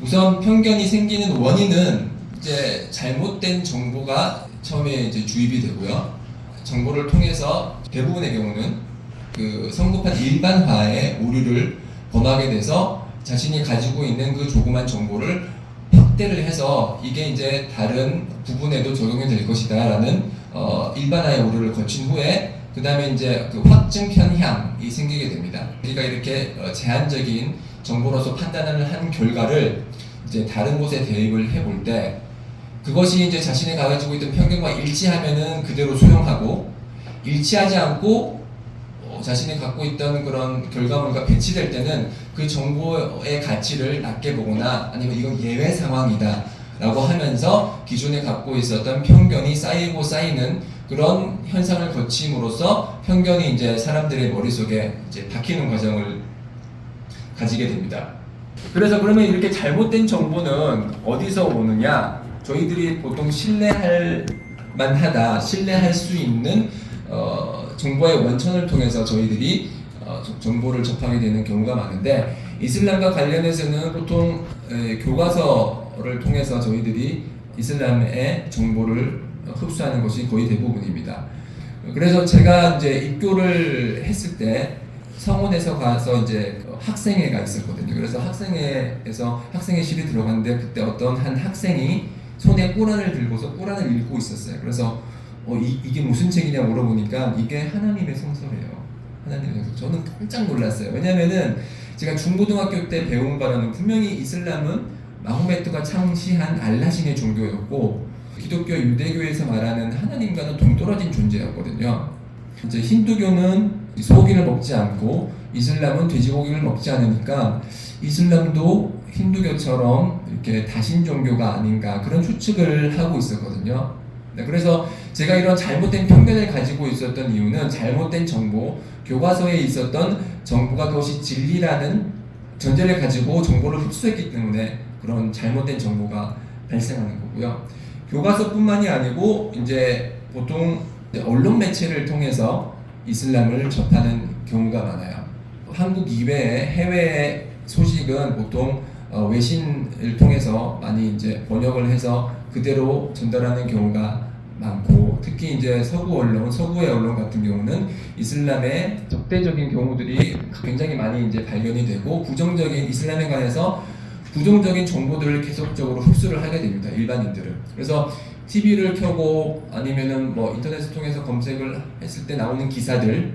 우선 편견이 생기는 원인은 이제 잘못된 정보가 처음에 이제 주입이 되고요. 정보를 통해서 대부분의 경우는 그 성급한 일반화의 오류를 범하게 돼서 자신이 가지고 있는 그 조그만 정보를 확대를 해서 이게 이제 다른 부분에도 적용이 될 것이다라는 어, 일반화의 오류를 거친 후에 그 다음에 이제 그 확증 편향이 생기게 됩니다. 우리가 이렇게 어, 제한적인 정보로서 판단을 한 결과를 이제 다른 곳에 대입을 해볼 때 그것이 이제 자신이 가지고 있던 편견과 일치하면은 그대로 수용하고 일치하지 않고 어, 자신이 갖고 있던 그런 결과물과 배치될 때는 그 정보의 가치를 낮게 보거나 아니면 이건 예외 상황이다 라고 하면서 기존에 갖고 있었던 편견이 쌓이고 쌓이는 그런 현상을 거침으로써 편견이 이제 사람들의 머릿속에 이제 박히는 과정을 가지게 됩니다. 그래서 그러면 이렇게 잘못된 정보는 어디서 오느냐? 저희들이 보통 신뢰할 만하다, 신뢰할 수 있는 어, 정보의 원천을 통해서 저희들이 어, 정- 정보를 접하게 되는 경우가 많은데 이슬람과 관련해서는 보통 에, 교과서를 통해서 저희들이 이슬람의 정보를 흡수하는 것이 거의 대부분입니다. 그래서 제가 이제 입교를 했을 때 성원에서 가서 이제 학생회가 있었거든요. 그래서 학생회에서 학생회실이 들어갔는데 그때 어떤 한 학생이 손에 꾸란을 들고서 꾸란을 읽고 있었어요. 그래서 어, 이, 이게 무슨 책이냐 물어보니까 이게 하나님의 성서래요. 하나님의 성서. 저는 깜짝 놀랐어요. 왜냐면은 제가 중고등학교 때 배운 바로는 분명히 이슬람은 마호메트가 창시한 알라신의 종교였고 기독교 유대교에서 말하는 하나님과는 동떨어진 존재였거든요. 이제 힌두교는 소고기를 먹지 않고 이슬람은 돼지고기를 먹지 않으니까 이슬람도 힌두교처럼 이렇게 다신 종교가 아닌가 그런 추측을 하고 있었거든요. 네, 그래서 제가 이런 잘못된 편견을 가지고 있었던 이유는 잘못된 정보, 교과서에 있었던 정보가 그것이 진리라는 전제를 가지고 정보를 흡수했기 때문에 그런 잘못된 정보가 발생하는 거고요. 교과서뿐만이 아니고 이제 보통 언론 매체를 통해서 이슬람을 접하는 경우가 많아요. 한국 이외에 해외 소식은 보통 어, 외신을 통해서 많이 이제 번역을 해서 그대로 전달하는 경우가 많고 특히 이제 서구 언론, 서구의 언론 같은 경우는 이슬람의 적대적인 경우들이 굉장히 많이 이제 발견이 되고 부정적인 이슬람에 관해서 부정적인 정보들을 계속적으로 흡수를 하게 됩니다. 일반인들은. 그래서 TV를 켜고 아니면은 뭐 인터넷을 통해서 검색을 했을 때 나오는 기사들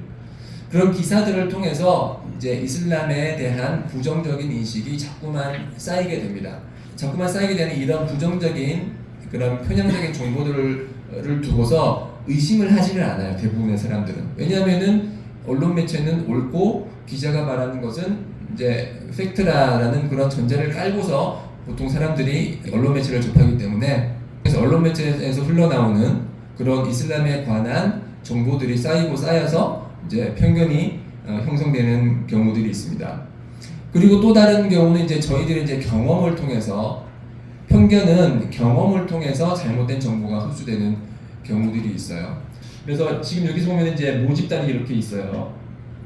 그런 기사들을 통해서 이제 이슬람에 대한 부정적인 인식이 자꾸만 쌓이게 됩니다. 자꾸만 쌓이게 되는 이런 부정적인 그런 편향적인 정보들을 두고서 의심을 하지를 않아요. 대부분의 사람들은. 왜냐하면은 언론 매체는 옳고 기자가 말하는 것은 이제 팩트라는 그런 전제를 깔고서 보통 사람들이 언론 매체를 접하기 때문에 그래서 언론 매체에서 흘러나오는 그런 이슬람에 관한 정보들이 쌓이고 쌓여서 이제 편견이 어, 형성되는 경우들이 있습니다. 그리고 또 다른 경우는 이제 저희들이 이제 경험을 통해서 편견은 경험을 통해서 잘못된 정보가 흡수되는 경우들이 있어요. 그래서 지금 여기서 보면 이제 모집단이 이렇게 있어요.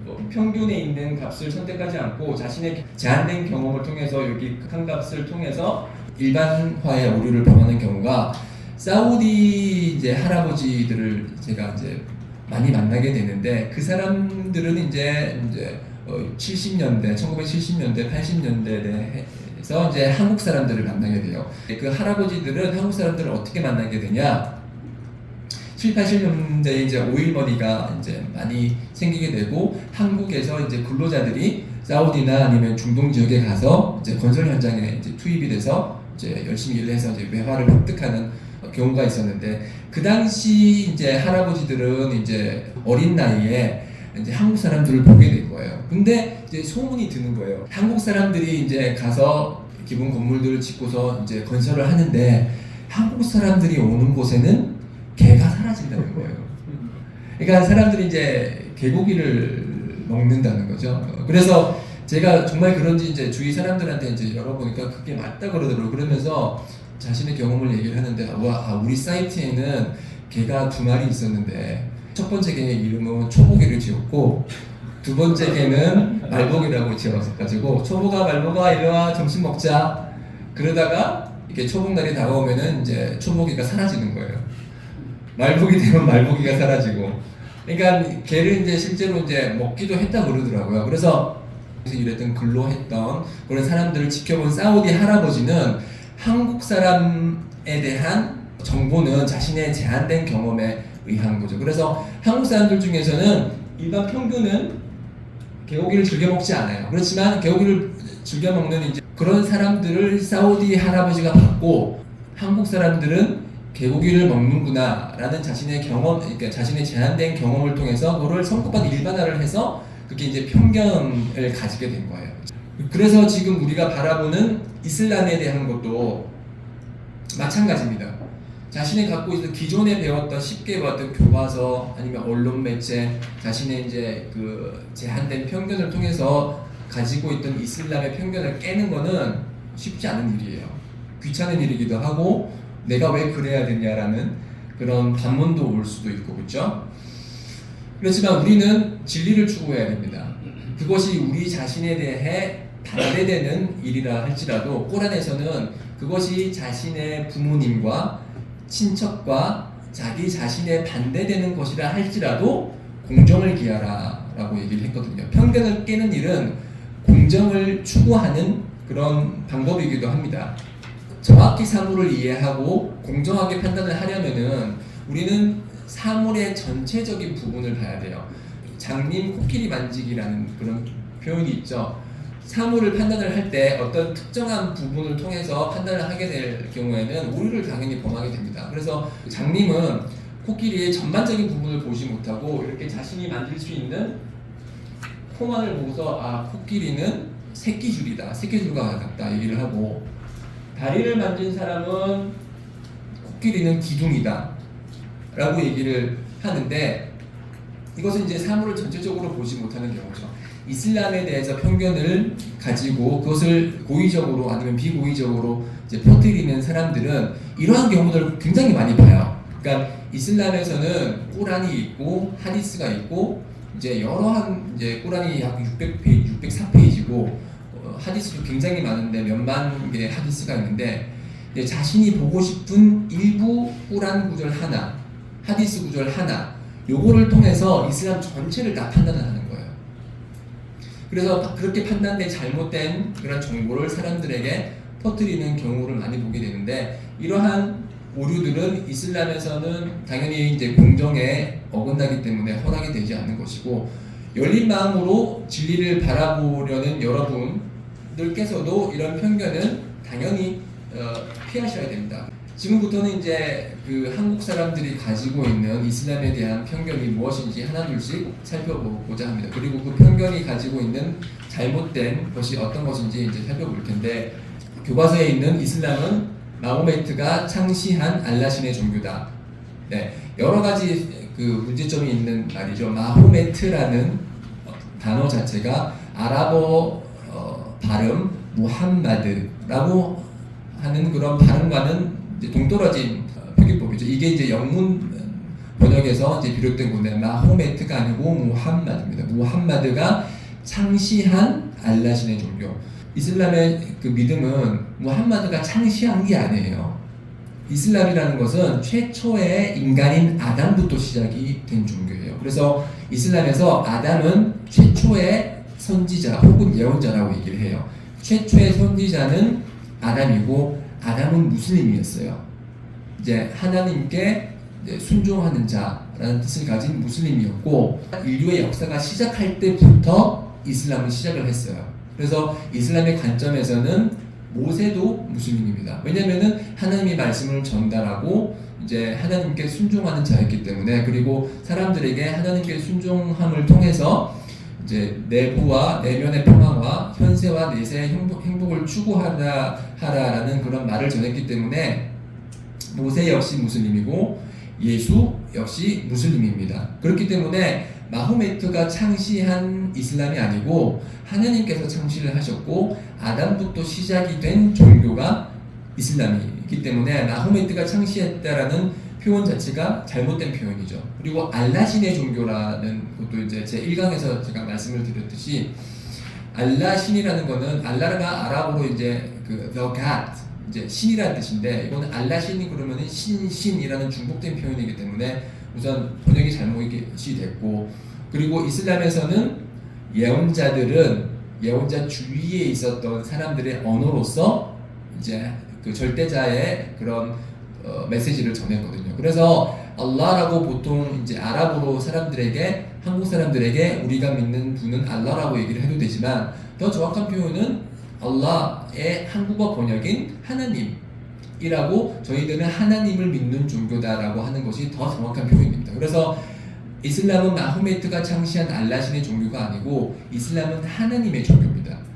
뭐 평균에 있는 값을 선택하지 않고 자신의 제한된 경험을 통해서 여기 극한 값을 통해서 일반화의 오류를 범하는 경우가 사우디 이제 할아버지들을 제가 이제 많이 만나게 되는데 그 사람들은 이제 이제 어, 70년대, 1970년대, 80년대에서 이제 한국 사람들을 만나게 돼요. 그 할아버지들은 한국 사람들을 어떻게 만나게 되냐? 7, 80년대에 이제 오일머니가 이제 많이 생기게 되고 한국에서 이제 근로자들이 사우디나 아니면 중동 지역에 가서 이제 건설 현장에 이제 투입이 돼서 이제 열심히 일을 해서 이제 외화를 획득하는 경우가 있었는데 그 당시 이제 할아버지들은 이제 어린 나이에 이제 한국 사람들을 보게 된 거예요. 근데 이제 소문이 드는 거예요. 한국 사람들이 이제 가서 기본 건물들을 짓고서 이제 건설을 하는데 한국 사람들이 오는 곳에는 개가 사라진다는 거예요. 그러니까 사람들이 이제 개고기를 먹는다는 거죠. 그래서 제가 정말 그런지 이제 주위 사람들한테 이제 열어보니까 그게 맞다 그러더라고요. 그러면서 자신의 경험을 얘기를 하는데 와 아, 우리 사이트에는 개가 두 마리 있었는데 첫 번째 개의 이름은 초보개를 지었고 두 번째 개는 말복이라고 지어가지고 초보가 말복아 이리와 점심 먹자 그러다가 이렇게 초복 날이 다가오면은 이제 초복이가 사라지는 거예요. 말복이 되면 말복이가 사라지고. 그러니까 개를 이제 실제로 이제 먹기도 했다 그러더라고요. 그래서 일했던 근로했던 그런 사람들을 지켜본 사우디 할아버지는 한국 사람에 대한 정보는 자신의 제한된 경험에 의한 거죠. 그래서 한국 사람들 중에서는 일반 평균은 개고기를 즐겨 먹지 않아요. 그렇지만 개고기를 즐겨 먹는 이제 그런 사람들을 사우디 할아버지가 봤고 한국 사람들은 개고기를 먹는구나라는 자신의 경험, 그러니까 자신의 제한된 경험을 통해서 그걸 성급한 일반화를 해서 그게 이제 편견을 가지게 된 거예요. 그래서 지금 우리가 바라보는 이슬람에 대한 것도 마찬가지입니다. 자신이 갖고 있는 기존에 배웠던 쉽게 배웠던 교과서 아니면 언론 매체 자신의 이제 그 제한된 편견을 통해서 가지고 있던 이슬람의 편견을 깨는 거는 쉽지 않은 일이에요. 귀찮은 일이기도 하고 내가 왜 그래야 되냐라는 그런 반문도 올 수도 있고 그렇죠? 그렇지만 우리는 진리를 추구해야 됩니다. 그것이 우리 자신에 대해 반대되는 일이라 할지라도 꼬란에서는 그것이 자신의 부모님과 친척과 자기 자신의 반대되는 것이라 할지라도 공정을 기하라 라고 얘기를 했거든요. 편견을 깨는 일은 공정을 추구하는 그런 방법이기도 합니다. 정확히 사물을 이해하고 공정하게 판단을 하려면은 우리는 사물의 전체적인 부분을 봐야 돼요. 장님 코끼리 만지기라는 그런 표현이 있죠. 사물을 판단을 할 때 어떤 특정한 부분을 통해서 판단을 하게 될 경우에는 오류를 당연히 범하게 됩니다. 그래서 장님은 코끼리의 전반적인 부분을 보지 못하고 이렇게 자신이 만질 수 있는 코만을 보고서 아 코끼리는 새끼줄이다, 새끼줄과 가깝다 얘기를 하고 다리를 만진 사람은 코끼리는 기둥이다 라고 얘기를 하는데 이것은 이제 사물을 전체적으로 보지 못하는 경우죠. 이슬람에 대해서 편견을 가지고 그것을 고의적으로 아니면 비고의적으로 이제 퍼뜨리는 사람들은 이러한 경우들을 굉장히 많이 봐요. 그러니까 이슬람에서는 꾸란이 있고 하디스가 있고 이제 여러한 이제 꾸란이 약 600페이지, 604페이지고 어, 하디스도 굉장히 많은데 몇만 개의 하디스가 있는데 자신이 보고 싶은 일부 꾸란 구절 하나, 하디스 구절 하나 요거를 통해서 이슬람 전체를 다 판단을 하는 거예요. 그래서 그렇게 판단된 잘못된 그런 정보를 사람들에게 퍼뜨리는 경우를 많이 보게 되는데 이러한 오류들은 이슬람에서는 당연히 이제 공정에 어긋나기 때문에 허락이 되지 않는 것이고 열린 마음으로 진리를 바라보려는 여러분들께서도 이런 편견은 당연히 어, 피하셔야 됩니다. 지금부터는 이제 그 한국 사람들이 가지고 있는 이슬람에 대한 편견이 무엇인지 하나둘씩 살펴보고자 합니다. 그리고 그 편견이 가지고 있는 잘못된 것이 어떤 것인지 이제 살펴볼 텐데 교과서에 있는 이슬람은 마호메트가 창시한 알라신의 종교다. 네, 여러 가지 그 문제점이 있는 말이죠. 마호메트라는 단어 자체가 아랍어 어, 발음 무함마드라고 하는 그런 발음과는 동떨어진 어, 표기법이죠. 이게 이제 영문 번역에서 이제 비롯된 건데 마호메트가 아니고 무함마드입니다. 무함마드가 창시한 알라신의 종교. 이슬람의 그 믿음은 무함마드가 창시한 게 아니에요. 이슬람이라는 것은 최초의 인간인 아담부터 시작이 된 종교예요. 그래서 이슬람에서 아담은 최초의 선지자 혹은 예언자라고 얘기를 해요. 최초의 선지자는 아담이고 아담은 무슬림이었어요. 이제 하나님께 이제 순종하는 자라는 뜻을 가진 무슬림이었고 인류의 역사가 시작할 때부터 이슬람은 시작을 했어요. 그래서 이슬람의 관점에서는 모세도 무슬림입니다. 왜냐면은 하나님의 말씀을 전달하고 이제 하나님께 순종하는 자였기 때문에 그리고 사람들에게 하나님께 순종함을 통해서 이제 내부와 내면의 평화와 현세와 내세의 행복, 행복을 추구하라 하라라는 그런 말을 전했기 때문에 모세 역시 무슬림이고 예수 역시 무슬림입니다. 그렇기 때문에 마호메트가 창시한 이슬람이 아니고 하나님께서 창시를 하셨고 아담부터 시작이 된 종교가 이슬람이기 때문에 마호메트가 창시했다라는 표현 자체가 잘못된 표현이죠. 그리고 알라신의 종교라는 것도 이제 제 1강에서 제가 말씀을 드렸듯이 알라신이라는 거는 알라가 아랍어로 이제 그 the God 이제 신이라는 뜻인데 이거는 알라 신이 그러면은 신신이라는 중복된 표현이기 때문에 우선 번역이 잘못이 됐고 그리고 이슬람에서는 예언자들은 예언자 주위에 있었던 사람들의 언어로서 이제 그 절대자의 그런 어, 메시지를 전했거든요. 그래서 알라라고 보통 이제 아랍어로 사람들에게 한국 사람들에게 우리가 믿는 분은 알라라고 얘기를 해도 되지만 더 정확한 표현은 알라의 한국어 번역인 하나님이라고 저희들은 하나님을 믿는 종교다라고 하는 것이 더 정확한 표현입니다. 그래서 이슬람은 마호메트가 창시한 알라신의 종교가 아니고 이슬람은 하나님의 종교입니다.